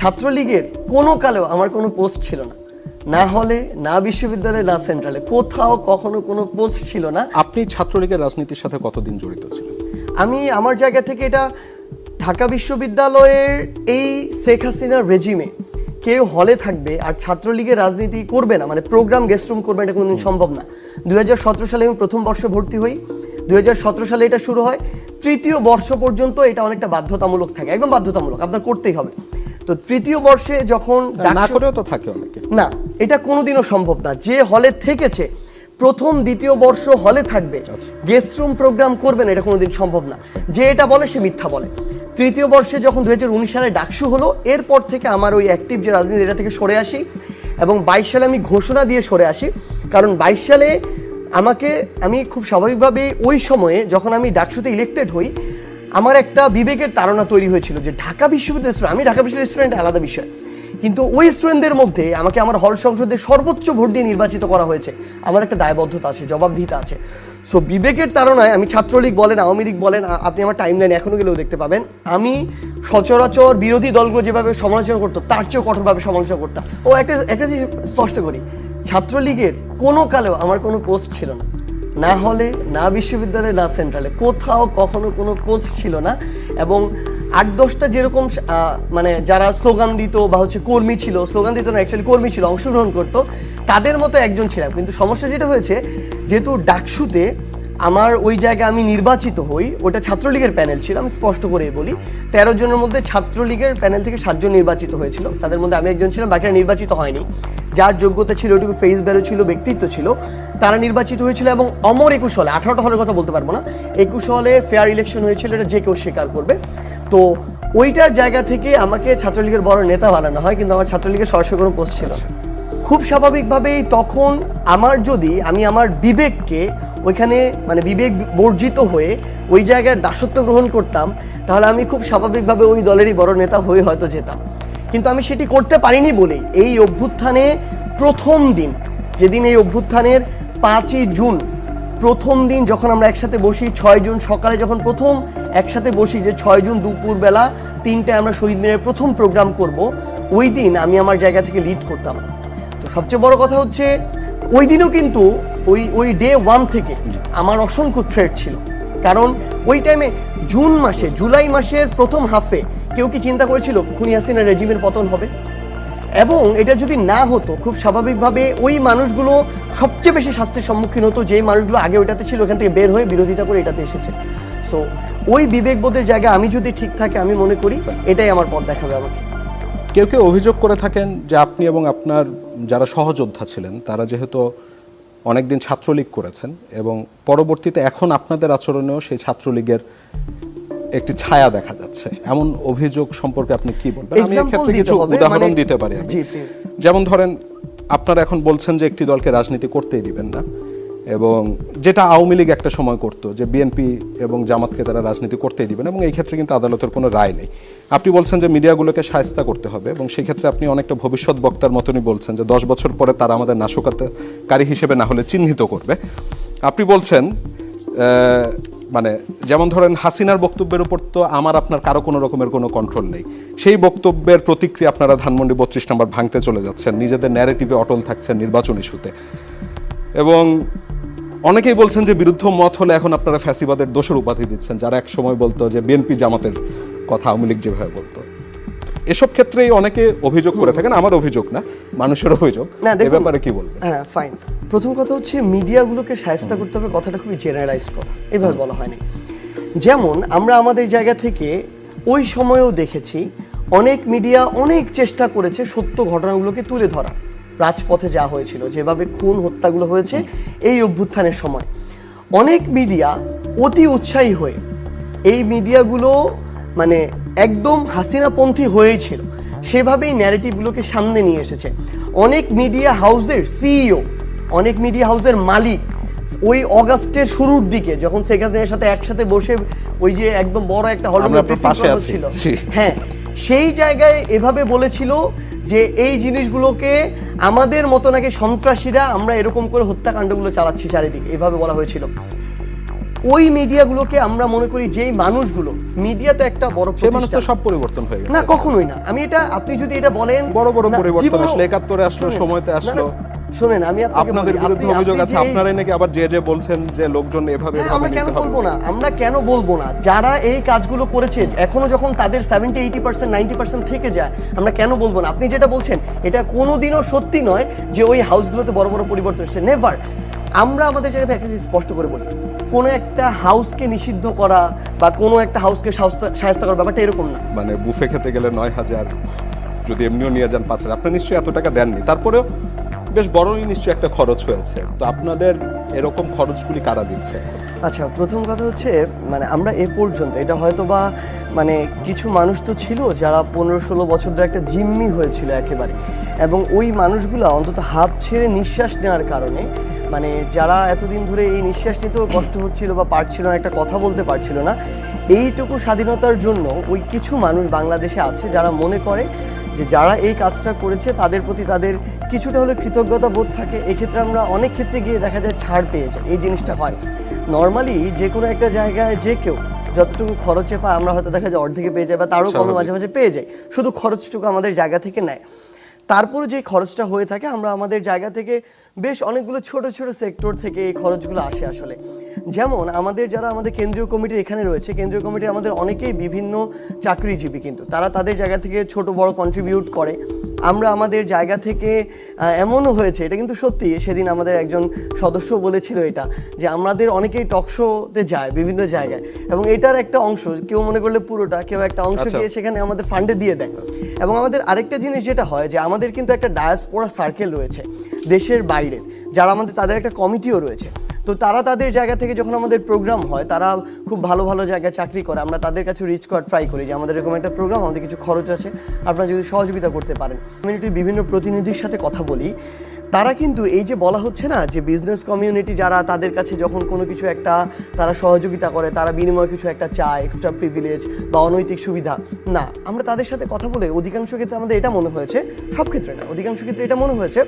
ছাত্রলীগের কোনো কালেও আমার কোনো পোস্ট ছিল না। না হলে না বিশ্ববিদ্যালয়ে না সেন্ট্রালে কোথাও কখনো কোনো পোস্ট ছিল না। আপনি ছাত্রলীগের রাজনীতির সাথে কতদিন জড়িত ছিলেন? আমি আমার জায়গা থেকে এটা ঢাকা বিশ্ববিদ্যালয়ের এই শেখ হাসিনার রেজিমে কেউ হলে থাকবে আর ছাত্রলীগের রাজনীতি করবে না মানে প্রোগ্রাম গেস্ট রুম করবে এটা কোনোদিন সম্ভব না। দুই হাজার সতেরো সালে আমি প্রথম বর্ষে ভর্তি হই। দুই হাজার সতেরো সালে এটা শুরু হয়। তৃতীয় বর্ষ পর্যন্ত এটা অনেকটা বাধ্যতামূলক থাকে একদম বাধ্যতামূলক আপনার করতেই হবে। তো তৃতীয় বর্ষে যখন না করেও তো থাকে অনেকে। না এটা কোনোদিনও সম্ভব না। যে হলে থেকেছে প্রথম দ্বিতীয় বর্ষ হলে থাকবে। গেস্ট রুম প্রোগ্রাম করবেন এটা কোনোদিন সম্ভব না। যে এটা বলে সে মিথ্যা বলে। তৃতীয় বর্ষে যখন দু হাজার উনিশ সালে ডাকসু হলো এরপর থেকে আমার ওই অ্যাক্টিভ যে রাজনীতি এটা থেকে সরে আসি। এবং বাইশ সালে আমি ঘোষণা দিয়ে সরে আসি। কারণ বাইশ সালে আমাকে আমি খুব স্বাভাবিকভাবে ওই সময়ে যখন আমি ডাকসুতে ইলেক্টেড হই আমার একটা বিবেকের তাড়না তৈরি হয়েছিল যে ঢাকা বিশ্ববিদ্যালয় student, আমি ঢাকা বিশ্ববিদ্যালয় স্টুডেন্ট আলাদা বিষয়। কিন্তু ওই স্টুডেন্টদের মধ্যে আমাকে আমার হল সংসদে সর্বোচ্চ ভোট দিয়ে নির্বাচিত করা হয়েছে। আমার একটা দায়বদ্ধতা আছে জবাবদিহিতা আছে। সো বিবেকের তাড়নায় আমি ছাত্রলীগ বলেন আওয়ামী লীগ বলেন আপনি আমার টাইম লাইন এখনও গেলেও দেখতে পাবেন। আমি সচরাচর বিরোধী দলগুলো যেভাবে সমালোচনা করতো তার চেয়েও কঠোরভাবে সমালোচনা করতাম। ও একটা একটা জিনিস স্পষ্ট করি ছাত্রলীগের কোনো কালেও আমার কোনো পোস্ট ছিল না। না হলে না বিশ্ববিদ্যালয়ে, না সেন্ট্রালে। কোথাও কখনো কোনো কোচ ছিল না। এবং আট দশটা যেরকম মানে যারা স্লোগান দিত বা হচ্ছে কর্মী ছিল, স্লোগান দিত না অ্যাকচুয়ালি কর্মী ছিল, অংশগ্রহণ করতো, তাদের মতো একজন ছিলাম। কিন্তু সমস্যা যেটা হয়েছে, যেহেতু ডাকসুতে আমার ওই জায়গায় আমি নির্বাচিত হই ওটা ছাত্রলীগের প্যানেল ছিল আমি স্পষ্ট করে বলি। তেরো জনের মধ্যে ছাত্রলীগের প্যানেল থেকে সাতজন নির্বাচিত হয়েছিল তাদের মধ্যে আমি একজন ছিলাম বাকিরা নির্বাচিত হয়নি। যার যোগ্যতা ছিল ওইটুকু ফেস ভ্যালু ছিল ব্যক্তিত্ব ছিল তারা নির্বাচিত হয়েছিল এবং অমর একুশ হলে আঠারোটা হলের কথা বলতে পারব না একুশ হলে ফেয়ার ইলেকশন হয়েছিল এটা যে কেউ স্বীকার করবে। তো ওইটার জায়গা থেকে আমাকে ছাত্রলীগের বড় নেতা বানানো হয় কিন্তু আমার ছাত্রলীগের সরাসরি কোনো পোস্ট ছিল। না। খুব স্বাভাবিকভাবেই তখন আমার যদি আমি আমার বিবেককে ওইখানে মানে বিবেক বর্জিত হয়ে ওই জায়গায় দাসত্ব গ্রহণ করতাম, তাহলে আমি খুব স্বাভাবিকভাবে ওই দলেরই বড় নেতা হয়ে হয়তো যেতাম। কিন্তু আমি সেটি করতে পারিনি বলেই এই অভ্যুত্থানে প্রথম দিন, যেদিন এই অভ্যুত্থানের পাঁচই জুন, প্রথম দিন যখন আমরা একসাথে বসি, ছয় জুন সকালে যখন প্রথম একসাথে বসি যে ছয় জুন দুপুরবেলা তিনটায় আমরা শহীদ মিনারের প্রথম প্রোগ্রাম করব, ওই দিন আমি আমার জায়গা থেকে লিড করতাম। তো সবচেয়ে বড় কথা হচ্ছে, ওই দিনও কিন্তু ওই ওই ডে ওয়ান থেকে আমার অসংখ্য থ্রেড ছিল। কারণ ওই টাইমে জুন মাসে, জুলাই মাসের প্রথম হাফে কেউ কি চিন্তা করেছিল, খুনি হাসিনা রেজিমের পতন হবে? এবং এটা যদি না হতো, খুব স্বাভাবিকভাবে ওই মানুষগুলো সবচেয়ে বেশি শাস্তির সম্মুখীন হতো যে মানুষগুলো আগে ওইটাতে ছিল, ওখান থেকে বের হয়ে বিরোধিতা করে এটাতে এসেছে। সো ওই বিবেকবোধের জায়গায় আমি যদি ঠিক থাকে, আমি মনে করি এটাই আমার পথ দেখাবে আমাকে। কেউ কেউ অভিযোগ করে থাকেন যে আপনি এবং আপনার যারা সহযোদ্ধা ছিলেন, তারা যেহেতু অনেকদিন ছাত্রলীগ করেছেন এবং পরবর্তীতে এখন আপনাদের আচরণেও সেই ছাত্রলীগের একটি ছায়া দেখা যাচ্ছে। এমন অভিযোগ সম্পর্কে আপনি কি বলবেন? আমি এক্ষেত্রে কিছু উদাহরণ মানে- দিতে পারি. যেমন ধরেন আপনারা এখন বলছেন যে একটি দলকে রাজনীতি করতেই দিবেন না এবং যেটা আওয়ামী লীগ একটা সময় করতো যে বিএনপি এবং জামাতকে তারা রাজনীতি করতেই দিবেন এবং এই ক্ষেত্রে কিন্তু আদালতের কোনো রায় নেই। আপনি বলছেন যে মিডিয়াগুলোকে সায়স্তা করতে হবে এবং সেই ক্ষেত্রে আপনি অনেকটা ভবিষ্যৎ বক্তার মতনই বলছেন যে দশ বছর পরে তারা আমাদের নাশকতাকারী হিসেবে না হলে চিহ্নিত করবে। আপনি বলছেন মানে যেমন ধরেন হাসিনার বক্তব্যের উপর তো আমার, আপনার কারও কোনো রকমের কোনো কন্ট্রোল নেই। সেই বক্তব্যের প্রতিক্রিয়া আপনারা ধানমন্ডি বত্রিশ নম্বর ভাঙতে চলে যাচ্ছেন, নিজেদের ন্যারেটিভে অটল থাকছেন নির্বাচন ইস্যুতে এবং অনেকেই বলছেন যে বিরুদ্ধ মত হলে এখন আপনারা ফ্যাসিবাদের দোষের উপাধি দিচ্ছেন, যারা এক সময় বলতো যে বিএনপি জামাতের কথা আওয়ামী লীগ যেভাবে বলতো। এসব ক্ষেত্রেই অনেকে অভিযোগ করে থাকেন আমার অভিযোগ না মানুষের অভিযোগ। এ ব্যাপারে কি বলবেন? হ্যাঁ ফাইন প্রথম কথা হচ্ছে মিডিয়াগুলোকে সাহায্য করতে হবে কথাটা খুবই জেনারেলাইজ কথা এভাবে বলা হয়নি। যেমন আমরা আমাদের জায়গা থেকে ওই সময়েও দেখেছি অনেক মিডিয়া অনেক চেষ্টা করেছে সত্য ঘটনাগুলোকে তুলে ধরা। রাজপথে যা হয়েছিল যেভাবে খুন হত্যাগুলো হয়েছে এই অভ্যুত্থানের সময়। অনেক মিডিয়া অতি উৎসাহী হয়ে এই মিডিয়াগুলো মানে একদম হাসিনাপন্থী হয়েই ছিল সেভাবেই ন্যারেটিভগুলোকে সামনে নিয়ে এসেছে। অনেক মিডিয়া হাউসের সিইও অনেক মিডিয়া হাউসের মালিক ওই অগাস্টের শুরুর দিকে যখন শেখ হাসিনার সাথে একসাথে বসে ওই যে একদম বড় একটা হল ছিল হ্যাঁ সেই জায়গায় এভাবে বলেছিল যে এই জিনিসগুলোকে আমাদের মতো নাকি সন্ত্রাসীরা আমরা এরকম করে হত্যাকাণ্ডগুলো চালাচ্ছি চারিদিকে এভাবে বলা হয়েছিল। ওই মিডিয়াগুলোকে আমরা মনে করি যেই মানুষগুলো মিডিয়া তো একটা বড় সে মানুষ তো সব পরিবর্তন হয়ে গেছে। না কখনোই না। আমি এটা আপনি যদি এটা বলেন বড় বড় পরিবর্তন আসলো, একাত্তরে আসলো, সময়তে আসলো। শুনেন আমি আপনাদের বিরুদ্ধে অভিযোগ আছে আপনারাই নাকি আবার যে যে বলছেন যে লোকজন এভাবে হ্যাঁ, আমরা কেন বলব না? আমরা কেন বলব না? যারা এই কাজগুলো করেছে এখনও যখন তাদের seventy eighty percent ninety percent থেকে যায় আমরা কেন বলব না? আপনি যেটা বলছেন এটা কোনোদিনও সত্যি নয় যে ওই হাউসগুলোতে বড় বড় পরিবর্তন এসেছে। নেভার আমরা আমাদের একটা জিনিস স্পষ্ট করে বলি। কোনো একটা হাউসকে নিষিদ্ধ করা বা কোনো একটা হাউসকে সাহায্য করা ব্যাপারটা এরকম না। মানে বুফে খেতে গেলে নয় হাজার যদি এমনিও নিয়ে যান পাঁচ হাজার আপনি নিশ্চয়ই এত টাকা দেননি। তারপরেও বেশ বড়ই নিশ্চয়ই একটা খরচ হয়েছে। তো আপনাদের এরকম খরচগুলি কারা দিচ্ছে? আচ্ছা প্রথম কথা হচ্ছে মানে আমরা এ পর্যন্ত এটা হয়তো বা মানে কিছু মানুষ তো ছিল যারা পনেরো ষোলো বছর ধরে একটা জিম্মি হয়েছিল একেবারে। এবং ওই মানুষগুলো অন্তত হাফ ছেড়ে নিঃশ্বাস নেওয়ার কারণে মানে যারা এতদিন ধরে এই নিঃশ্বাস নিতেও কষ্ট হচ্ছিল বা পারছিল না, একটা কথা বলতে পারছিল না, এইটুকু স্বাধীনতার জন্য ওই কিছু মানুষ বাংলাদেশে আছে যারা মনে করে যে যারা এই কাজটা করেছে তাদের প্রতি তাদের কিছুটা হলে কৃতজ্ঞতা বোধ থাকে। এক্ষেত্রে আমরা অনেক ক্ষেত্রে গিয়ে দেখা যায় ছাড় পেয়ে যায়, এই জিনিসটা হয়। নর্মালি যে কোনো একটা জায়গায় যে কেউ যতটুকু খরচে পায়, আমরা হয়তো দেখা যায় অর্ধেকে পেয়ে যাই বা তারও কমে মাঝে মাঝে পেয়ে যাই শুধু খরচটুকু আমাদের জায়গা থেকে নেয়। তারপরে যে খরচটা হয়ে থাকে, আমরা আমাদের জায়গা থেকে বেশ অনেকগুলো ছোট ছোট সেক্টর থেকে এই খরচগুলো আসে আসলে। যেমন আমাদের যারা আমাদের কেন্দ্রীয় কমিটির এখানে রয়েছে কেন্দ্রীয় কমিটির আমাদের অনেকেই বিভিন্ন চাকরিজীবী কিন্তু। তারা তাদের জায়গা থেকে ছোট বড় কন্ট্রিবিউট করে। আমরা আমাদের জায়গা থেকে এমনও হয়েছে এটা কিন্তু সত্যি সেদিন আমাদের একজন সদস্য বলেছিল এটা যে আমাদের অনেকেই টক শোতে যায় বিভিন্ন জায়গায়। এবং এটার একটা অংশ কেউ মনে করলে পুরোটা কেউ একটা অংশ আচ্ছা। দিয়ে সেখানে আমাদের ফান্ডে দিয়ে দেয়। এবং আমাদের আরেকটা জিনিস যেটা হয় যে আমাদের কিন্তু একটা ডায়াসপোরা সার্কেল রয়েছে। দেশের বাইরের, যারা আমাদের, তাদের একটা কমিটিও রয়েছে। তো তারা তাদের জায়গা থেকে যখন আমাদের প্রোগ্রাম হয়, তারা খুব ভালো ভালো জায়গায় চাকরি করে। আমরা তাদের কাছে রিচ করার ট্রাই করি যে আমাদের এরকম একটা প্রোগ্রাম আমাদের কিছু খরচ আছে, আপনারা যদি সহযোগিতা করতে পারেন। কমিউনিটির বিভিন্ন প্রতিনিধির সাথে কথা বলি, তারা কিন্তু এই যে বলা হচ্ছে না যে বিজনেস কমিউনিটি যারা তাদের কাছে যখন কোনো কিছু একটা তারা সহযোগিতা করে, তারা বিনিময়ে কিছু একটা চায় এক্সট্রা প্রিভিলেজ বা অনৈতিক সুবিধা, না। আমরা তাদের সাথে কথা বলে অধিকাংশ ক্ষেত্রে আমাদের এটা মনে হয়েছে, সব ক্ষেত্রে না, অধিকাংশ ক্ষেত্রে এটা মনে হয়েছে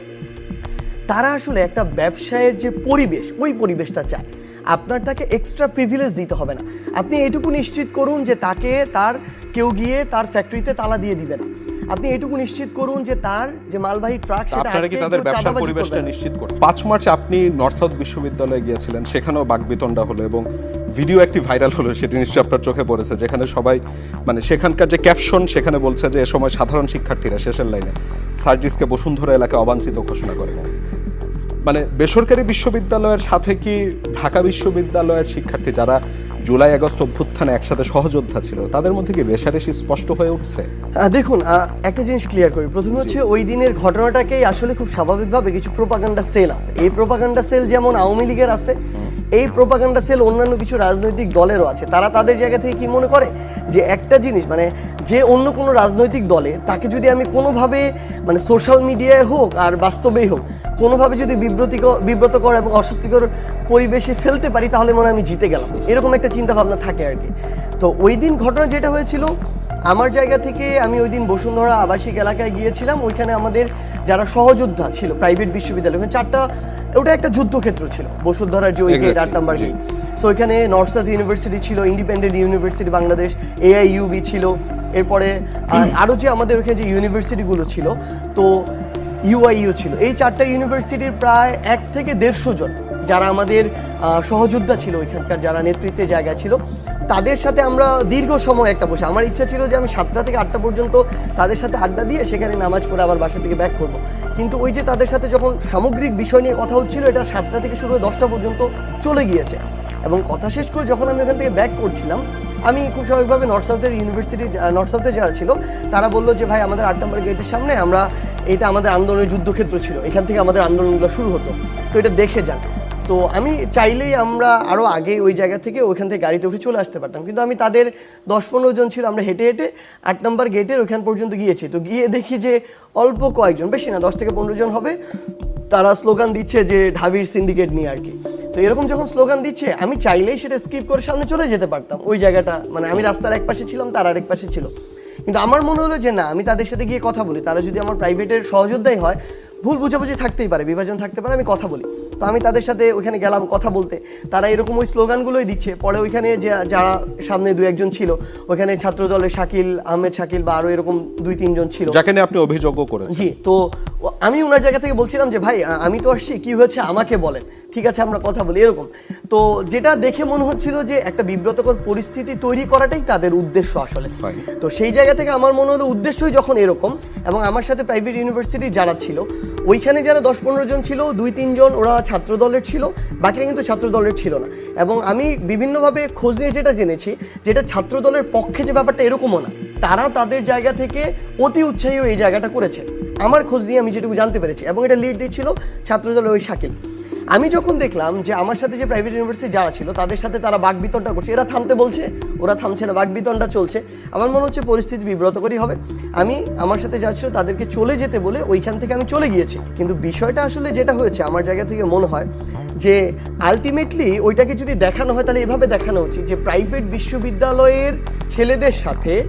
তারা আসলে একটা ব্যবসায়ের যে পরিবেশ ওই পরিবেশটা চায়। আপনার তাকে এক্সট্রা প্রিভিলেজ দিতে হবে না। আপনি এটুকু নিশ্চিত করুন যে তাকে তার কেউ গিয়ে তার ফ্যাক্টরিতে তালা দিয়ে দিবে না। আপনি এটুকু নিশ্চিত করুন যে তার যে মালবাহী ট্রাক সেটা আপনারা কি তাদের ব্যবসার পরিবেশটা নিশ্চিত করছেন? পাঁচ মার্চ আপনি নর্থ সাউথ বিশ্ববিদ্যালয়ে গিয়েছিলেন সেখানেও বাকবিতণ্ডা হলো এবং ভিডিও একটি ভাইরাল হলো সেটি নিশ্চয়ই আপনার চোখে পড়েছে যেখানে সবাই মানে সেখানকার যে ক্যাপশন সেখানে বলছে যে এ সময় সাধারণ শিক্ষার্থীরা শেষের লাইনে সার্জিসকে বসুন্ধরা এলাকায় অবাঞ্ছিত ঘোষণা করে। মানে বেসরকারি বিশ্ববিদ্যালয়ের সাথে কি ঢাকা বিশ্ববিদ্যালয়ের শিক্ষার্থী যারা জুলাই আগস্ট অভ্যুত্থানে একসাথে সহযোদ্ধা ছিল তাদের মধ্যে কি রেশারেশি স্পষ্ট হয়ে উঠছে? দেখুন একটা জিনিস ক্লিয়ার করি। প্রথমে হচ্ছে ওই দিনের ঘটনাটাকেই আসলে খুব স্বাভাবিকভাবে কিছু প্রোপাগান্ডা সেল আছে। এই প্রোপাগান্ডা সেল যেমন আওয়ামী লীগের আছে এই প্রোপাগান্ডা সেল অন্যান্য কিছু রাজনৈতিক দলেরও আছে। তারা তাদের জায়গা থেকে কি মনে করে? যে একটা জিনিস মানে যে অন্য কোনো রাজনৈতিক দলের তাকে যদি আমি কোনোভাবে মানে সোশ্যাল মিডিয়ায় হোক আর বাস্তবেই হোক, কোনোভাবে যদি বিব্রতিকর বিব্রতকর এবং অস্বস্তিকর পরিবেশে ফেলতে পারি, তাহলে মনে আমি জিতে গেলাম। এরকম একটা চিন্তা ভাবনা থাকে আর কি। তো ওই দিন ঘটনা যেটা হয়েছিল, আমার জায়গা থেকে আমি ওই দিন বসুন্ধরা আবাসিক এলাকায় গিয়েছিলাম। ওইখানে আমাদের যারা সহযোদ্ধা ছিল প্রাইভেট বিশ্ববিদ্যালয়, ওখানে চারটা ওটা একটা যুদ্ধক্ষেত্র ছিল। বসুন্ধরার যে ওই গেট আট নাম্বার। গেট সো ওইখানে নর্থ সাউথ ইউনিভার্সিটি ছিল ইন্ডিপেন্ডেন্ট ইউনিভার্সিটি বাংলাদেশ এআইইউবি ছিল। এরপরে আর আরও যে আমাদের ওখানে যে ইউনিভার্সিটিগুলো ছিল তো ইউআইইউ ছিল। এই চারটা ইউনিভার্সিটির প্রায় এক থেকে দেড়শো জন যারা আমাদের সহযোদ্ধা ছিল ওইখানকার যারা নেতৃত্বে জায়গা ছিল। তাদের সাথে আমরা দীর্ঘ সময় একটা বসে। আমার ইচ্ছা ছিল যে আমি সাতটা থেকে আটটা পর্যন্ত তাদের সাথে আড্ডা দিয়ে সেখানে নামাজ পড়ে আবার বাসা থেকে ব্যাক করব। কিন্তু ওই যে তাদের সাথে যখন সামগ্রিক বিষয় নিয়ে কথা হচ্ছিল, এটা সাতটা থেকে শুরু হয়ে দশটা পর্যন্ত চলে গিয়েছে। এবং কথা শেষ করে যখন আমি ওখান থেকে ব্যাক করছিলাম, আমি খুব স্বাভাবিকভাবে নর্থ সাউথের ইউনিভার্সিটি নর্থ সাউথে যারা ছিল, তারা বলল যে, ভাই, আমাদের আট নম্বর গেটের সামনে আমরা, এটা আমাদের আন্দোলনের যুদ্ধক্ষেত্র ছিল। এখান থেকে আমাদের আন্দোলনগুলো শুরু হতো। তো এটা দেখে যান। তো আমি চাইলেই আমরা আরও আগে ওই জায়গা থেকে ওইখান থেকে গাড়িতে উঠে চলে আসতে পারতাম। কিন্তু আমি তাদের দশ পনেরো জন ছিল, আমরা হেঁটে হেঁটে আট নম্বর গেটের ওইখান পর্যন্ত গিয়েছি। তো গিয়ে দেখি যে অল্প কয়েকজন, বেশি না, দশ থেকে পনেরো জন হবে। তারা স্লোগান দিচ্ছে যে ঢাবির সিন্ডিকেট নিয়ে আর কি তো এরকম যখন স্লোগান দিচ্ছে, আমি চাইলেই সেটা স্কিপ করে সামনে চলে যেতে পারতাম। ওই জায়গাটা মানে আমি রাস্তার এক পাশে ছিলাম, তার আরেক পাশে ছিল। কিন্তু আমার মনে হলো যে না, আমি তাদের সাথে গিয়ে কথা বলি। তারা যদি আমার প্রাইভেটের সহযোদ্ধাই হয় ভুল বুঝাবুঝি থাকতেই পারে বিভাজন থাকতে পারে আমি কথা বলি। তো আমি তাদের সাথে ওইখানে গেলাম কথা বলতে। তারা এরকম ওই স্লোগানগুলোই দিচ্ছে। পরে ওইখানে যে যারা সামনে দু একজন ছিল ওইখানে ছাত্র দলের শাকিল আহমেদ শাকিল বা আরও এরকম দুই তিনজন ছিল। যাকে নিয়ে আপনি অভিযোগও করেন জি তো আমি ওনার জায়গা থেকে বলছিলাম যে ভাই আমি তো আসছি কি হয়েছে আমাকে বলেন। ঠিক আছে আমরা কথা বলি এরকম। তো যেটা দেখে মনে হচ্ছিল যে একটা বিব্রতকর পরিস্থিতি তৈরি করাটাই তাদের উদ্দেশ্য আসলে। তো সেই জায়গা থেকে আমার মনে হলো উদ্দেশ্যই যখন এরকম এবং আমার সাথে প্রাইভেট ইউনিভার্সিটি যারা ছিল ওইখানে যারা দশ পনেরো জন ছিল দুই তিনজন ওরা ছাত্র দলের ছিল বাকিরা কিন্তু ছাত্র দলের ছিল না। এবং আমি বিভিন্নভাবে খোঁজ নিয়ে যেটা জেনেছি যেটা ছাত্র দলের পক্ষে যে ব্যাপারটা এরকমও না তারা তাদের জায়গা থেকে অতি উৎসাহী এই জায়গাটা করেছে। আমার খোঁজ নিয়ে আমি যেটুকু জানতে পেরেছি এবং এটা লিড দিচ্ছিল ছাত্র দলের ওই শাকিল। আমি যখন দেখলাম যে আমার সাথে যে প্রাইভেট ইউনিভার্সিটি যারা ছিল, তাদের সাথে তারা বাগবিতনটা করছে। এরা থামতে বলছে, ওরা থামছে না বাগবিতনটা চলছে। আমার মনে হচ্ছে পরিস্থিতি বিব্রতকরই হবে। আমি আমার সাথে যা ছিল, তাদেরকে চলে যেতে বলে ওইখান থেকে আমি চলে গিয়েছি। কিন্তু বিষয়টা আসলে যেটা হয়েছে, আমার জায়গা থেকে মনে হয় যে আলটিমেটলি ওইটাকে যদি দেখানো হয়, তাহলে এভাবে দেখানো উচিত যে প্রাইভেট বিশ্ববিদ্যালয়ের ছেলেদের সাথে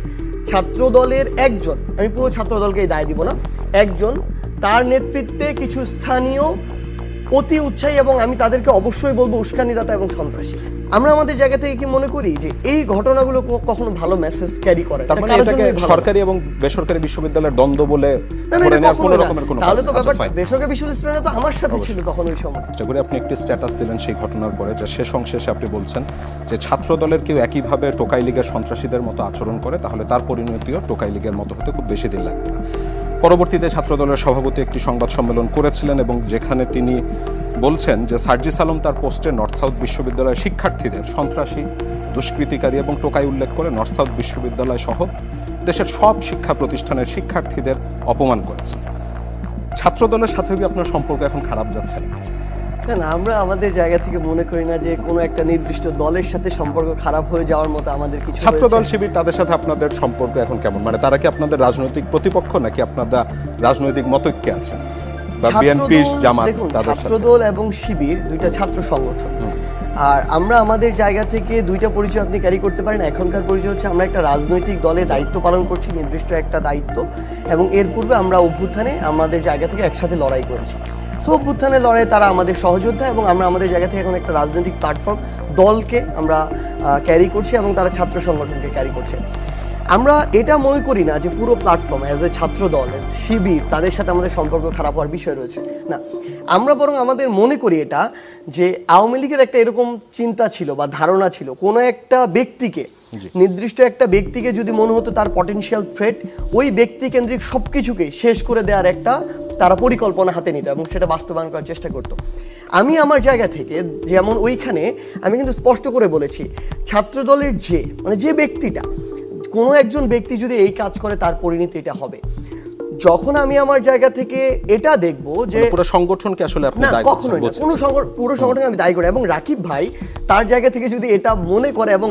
ছাত্র দলের একজন, আমি পুরো ছাত্র দলকেই দায় দিব না, একজন তার নেতৃত্বে কিছু স্থানীয় অতি উৎসাহী এবং আমি তাদেরকে অবশ্যই বলব উস্কানিদাতা এবং সন্ত্রাসী। আমরা আমাদের জায়গা থেকে কি মনে করি যে এই ঘটনাগুলো কখনো ভালো মেসেজ ক্যারি করে? তার মানে এটাকে। সরকারি এবং বেসরকারি বিশ্ববিদ্যালয়ের দ্বন্দ্ব বলে ধরে কোনো রকমের কোনো তাহলে তো ব্যাপার আচ্ছা, বেসরকারি বিশ্ববিদ্যালয় তো আমার সাথে ছিল তখন ওই সময়। চেষ্টা করি আপনি একটি স্ট্যাটাস দিলেন সেই ঘটনার পরে যে শেষ অংশে এসে আপনি বলছেন যে ছাত্র দলের কেউ একইভাবে টোকাই লীগের সন্ত্রাসীদের মতো আচরণ করে তাহলে তার পরিণতিও টোকাই লীগের মতো হতে খুব বেশি দিন লাগবে না। পরবর্তীতে ছাত্রদলের সভাপতি একটি সংবাদ সম্মেলন করেছিলেন এবং যেখানে তিনি বলছেন যে সার্জিস আলম তার পোস্টে নর্থ সাউথ বিশ্ববিদ্যালয়ের শিক্ষার্থীদের সন্ত্রাসী, দুষ্কৃতিকারী এবং টোকাই উল্লেখ করে নর্থ সাউথ বিশ্ববিদ্যালয় সহ দেশের সব শিক্ষা প্রতিষ্ঠানের শিক্ষার্থীদের অপমান করেছেন ছাত্রদলের সাথে আপনার সম্পর্ক এখন খারাপ যাচ্ছে? না না না আমরা আমাদের জায়গা থেকে মনে করি না যে কোনো একটা নির্দিষ্ট দলের সাথে সম্পর্ক খারাপ হয়ে যাওয়ার মতো আমাদের কিছু ছাত্র দল শিবির তাদের সাথে আপনাদের সম্পর্ক এখন কেমন? মানে তারা কি আপনাদের রাজনৈতিক প্রতিপক্ষ নাকি আপনারা রাজনৈতিক মতৈক্যে আছেন? বা বিএনপি জামাত এবং শিবির দুইটা ছাত্র সংগঠন। আর আমরা আমাদের জায়গা থেকে দুইটা পরিচয় আপনি ক্যারি করতে পারেন। এখনকার পরিচয় হচ্ছে আমরা একটা রাজনৈতিক দলে দায়িত্ব পালন করছি নির্দিষ্ট একটা দায়িত্ব। এবং এর পূর্বে আমরা অভ্যুত্থানে আমাদের জায়গা থেকে একসাথে লড়াই করেছি। সো অভ্যুত্থানের লড়াই তারা আমাদের সহযোদ্ধা এবং আমরা আমাদের জায়গা থেকে এখন একটা রাজনৈতিক প্ল্যাটফর্ম দলকে আমরা ক্যারি করছি এবং তারা ছাত্র সংগঠনকে ক্যারি করছে। আমরা এটা মনে করি না যে পুরো প্ল্যাটফর্ম অ্যাজ এ ছাত্র দল শিবির তাদের সাথে আমাদের সম্পর্ক খারাপ হওয়ার বিষয় রয়েছে। না আমরা বরং আমাদের মনে করি এটা যে আওয়ামী লীগের একটা এরকম চিন্তা ছিল বা ধারণা ছিল কোনো একটা ব্যক্তিকে নির্দিষ্ট একটা ব্যক্তিকে যদি মনে হতো তার পটেনশিয়াল থ্রেট ওই ব্যক্তি কেন্দ্রিক সব কিছুকে শেষ করে দেওয়ার একটা তারা পরিকল্পনা হাতে নিত এবং সেটা বাস্তবায়ন করার চেষ্টা করতো। আমি আমার জায়গা থেকে যেমন ওইখানে আমি কিন্তু স্পষ্ট করে বলেছি ছাত্রদলের যে মানে যে ব্যক্তিটা কোনো একজন ব্যক্তি যদি এই কাজ করে তার পরিণতি এটা হবে। যখন আমি আমার জায়গা থেকে এটা দেখব যে মানে পুরো সংগঠনকে আসলে আপনি দায়ী কখনোই না। করছেন, কোনো পুরো সংগঠনকে আমি দায়ী করি এবং রাকিব ভাই তার জায়গা থেকে যদি এটা মনে করে এবং